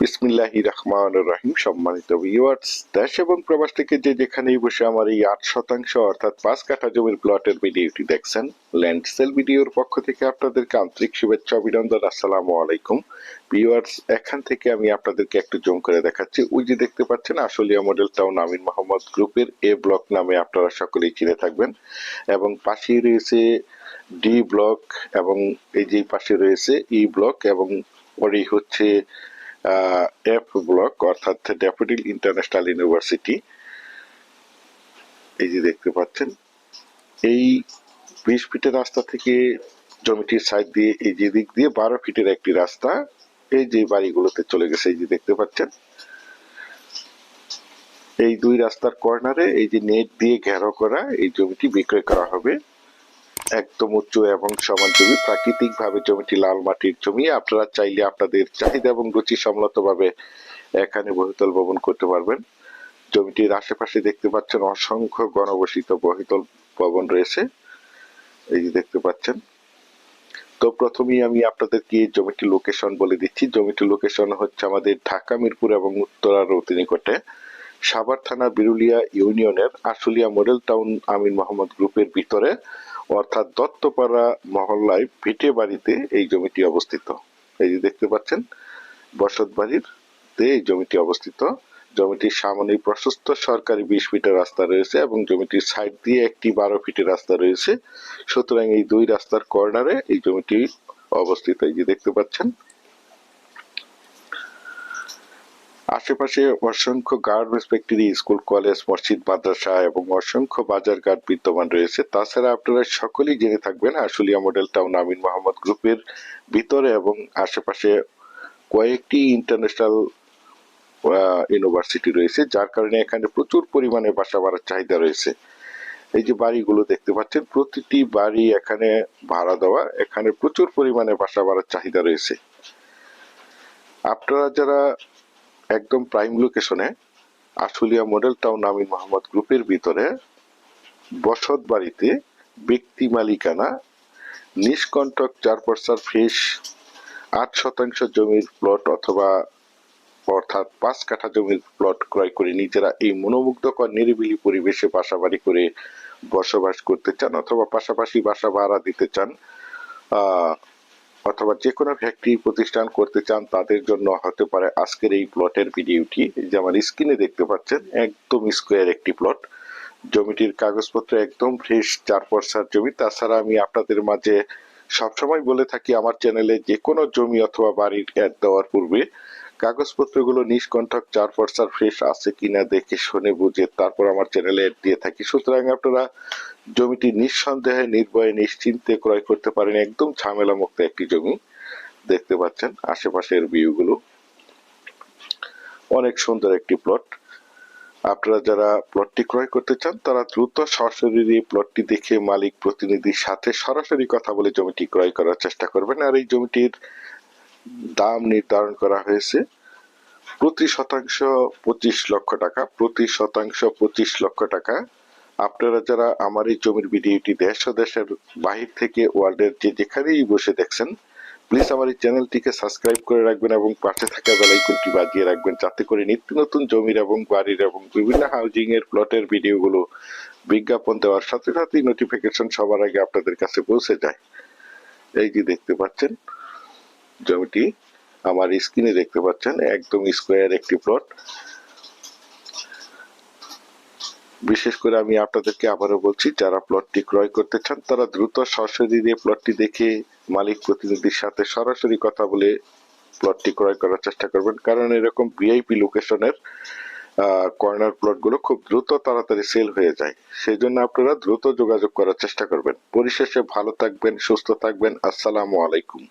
বিসমিল্লাহি রহমান রহিম। সম্মানিত ভিউয়ার্স দেশ এবং প্রবাস থেকে যে যেখানেই বসে আমার এই আট শতাংশ অর্থাৎ পাঁচ কাঠা জমির প্লটের ভিডিওটি দেখছেন ল্যান্ড সেল ভিডিওর পক্ষ থেকে আপনাদেরকে আন্তরিক শুভেচ্ছা, অভিনন্দন, আসসালামু আলাইকুম। ভিউয়ার্স এখান থেকে আমি আপনাদেরকে একটু জুম করে দেখাচ্ছি। ওই যে দেখতে পাচ্ছেন, আশুলিয়া মডেল টাউন আমিন মোহাম্মদ গ্রুপের এ ব্লক নামে আপনারা সকলেই চিনে থাকবেন। এবং পাশেই রয়েছে ডি ব্লক এবং এই যে পাশে রয়েছে ই ব্লক এবং পরেই হচ্ছে এফ ব্লক অর্থাৎ ড্যাফোডিল ইন্টারন্যাশনাল ইউনিভার্সিটি এই যে দেখতে পাচ্ছেন, এই বিশ ফিটের রাস্তা থেকে জমিটির সাইড দিয়ে এই যে দিক দিয়ে বারো ফিটের একটি রাস্তা, এই যে বাড়িগুলোতে চলে গেছে, এই যে দেখতে পাচ্ছেন। এই দুই রাস্তার কর্নারে এই যে নেট দিয়ে ঘেরাও করা, এই জমিটি বিক্রয় করা হবে। একদম উঁচু এবং সমান জমি। প্রাকৃতিক ভাবে জমিটি লাল মাটির জমি। আপনারা চাইলে আপনাদের চাহিদা এবং রুচি সম্মত ভাবে এখানে বহুতল ভবন করতে পারবেন। জমিটির আশেপাশে দেখতে পাচ্ছেন অসংখ্য গণবসিত বহুতল ভবন রয়েছে। এই যে দেখতে পাচ্ছেন। তো প্রথমেই আমি আপনাদেরকে জমিটির লোকেশন বলে দিচ্ছি। জমিটির লোকেশন হচ্ছে আমাদের ঢাকা, মিরপুর এবং উত্তরার অতি নিকটে সাভার থানা, বিরুলিয়া ইউনিয়নের আশুলিয়া মডেল টাউন আমিন মোহাম্মদ গ্রুপের ভিতরে। অর্থাৎ দত্তপাড়া মহল্লায় ভিটে বাড়িতে এই জমিটি অবস্থিত। এই যে দেখতে পাচ্ছেন বসত বাড়ির এই জমিটি অবস্থিত। জমিটির সামনে প্রশস্ত সরকারি বিশ ফিটের রাস্তা রয়েছে এবং জমিটির সাইড দিয়ে একটি বারো ফিটের রাস্তা রয়েছে। সুতরাং এই দুই রাস্তার কর্নারে এই জমিটি অবস্থিত। এই যে দেখতে পাচ্ছেন আশেপাশে অসংখ্য গার্মেন্টস ফ্যাক্টরি স্কুল, কলেজ, মসজিদ, মাদ্রাসা এবং অসংখ্য বাজার ঘাট বিদ্যমান রয়েছে। তাছাড়া আপনারা সকলেই জেনে থাকবেন আশুলিয়া মডেল টাউন আমিন মোহাম্মদ গ্রুপের ভিতরে এবং আশেপাশে কয়েকটি ইন্টারন্যাশনাল ইউনিভার্সিটি রয়েছে, যার কারণে এখানে প্রচুর পরিমাণে বাসা বাড়ার চাহিদা রয়েছে। এই যে বাড়িগুলো দেখতে পাচ্ছেন, প্রতিটি বাড়ি এখানে ভাড়া দেওয়া, এখানে প্রচুর পরিমাণে বাসা বাড়ার চাহিদা রয়েছে। আপনারা যারা একদম প্রাইম লোকেশনে আশুলিয়া মডেল টাউন আমিন মোহাম্মদ গ্রুপের ভিতরে বসত বাড়িতে ব্যক্তি মালিকানা, নিষ্কণ্টক চার পর্সার ফ্রেশ আট শতাংশ জমির প্লট অথবা অর্থাৎ পাঁচ কাঠা জমির প্লট ক্রয় করে নিজেরা এই মনোমুগ্ধকর নিরিবিলি পরিবেশে বাসা বাড়ি করে বসবাস করতে চান অথবা পাশাপাশি বাসা ভাড়া দিতে চান অথবা যে কোনো ফ্যাক্টরি প্রতিষ্ঠান করতে চান, তাদের জন্য হতে পারে আজকের এই প্লটের ভিডিওটি। যেমন স্ক্রিনে দেখতে পাচ্ছেন, একদম স্কোয়ার একটি প্লট। জমিটির কাগজপত্র একদম ফ্রেশ চার পর্সার জমি। তাছাড়া আমি আপনাদের মাঝে সবসময় বলে থাকি, আমার চ্যানেলে যে কোনো জমি অথবা বাড়ির অ্যাড দেওয়ার পূর্বে কাগজপত্রগুলো নিষ্কণ্ঠক চার পর্সার ফ্রেশ আছে কিনা দেখে শুনে বুঝে তারপর আমার চ্যানেলে অ্যাড দিয়ে থাকি। সুতরাং আপনারা জমিটি নিঃসন্দেহে, নির্ভয়ে, নিশ্চিন্তে ক্রয় করতে পারেন। একদম ঝামেলা মুক্ত একটি জমি দেখতে পাচ্ছেন আশেপাশের ভিউগুলো অনেক সুন্দর একটি প্লট আপনারা যারা প্লটটি ক্রয় করতে চান, তারা দ্রুত সরাসরি প্লটটি দেখে মালিক, প্রতিনিধির সাথে সরাসরি কথা বলে জমিটি ক্রয় করার চেষ্টা করবেন। আর এই জমিটির দাম নির্ধারণ করা হয়েছে। প্রতি শতাংশ পঁচিশ লক্ষ টাকা, প্রতি শতাংশ পঁচিশ লক্ষ টাকা। আপনারা যারা আমার এই জমির ভিডিওটি দেশ ও দেশের বাহির থেকে, ওয়ার্ল্ডের যে যেখানেই বসে দেখছেন প্লিজ আমার এই চ্যানেলটিকে সাবস্ক্রাইব করে রাখবেন এবং পাশে থাকা বেলাইকনটি বাজিয়ে রাখবেন, যাতে করে নিত্য নতুন জমির এবং বাড়ির এবং বিভিন্ন হাউজিং এর প্লটের ভিডিওগুলো বিজ্ঞাপন দেওয়ার সাথে সাথেই নোটিফিকেশন সবার আগে আপনাদের কাছে পৌঁছে যায়। এই যে দেখতে পাচ্ছেন জমিটি আমার স্ক্রিনে দেখতে পাচ্ছেন, একদম স্কোয়ার একটি প্লট। বিশেষ করে আমি আপনাদেরকে আবারও বলছি, যারা প্লটটি ক্রয় করতে চান, তারা দ্রুত সরাসরি প্লটটি দেখে মালিক প্রতিনিধির সাথে সরাসরি কথা বলে প্লটটি ক্রয় করার চেষ্টা করবেন। কারণ এরকম ভিআইপি লোকেশনের কর্নার প্লটগুলো খুব দ্রুত তাড়াতাড়ি সেল হয়ে যায়। সেই জন্য আপনারা দ্রুত যোগাযোগ করার চেষ্টা করবেন। পরিশেষে ভালো থাকবেন, সুস্থ থাকবেন। আসসালামু আলাইকুম।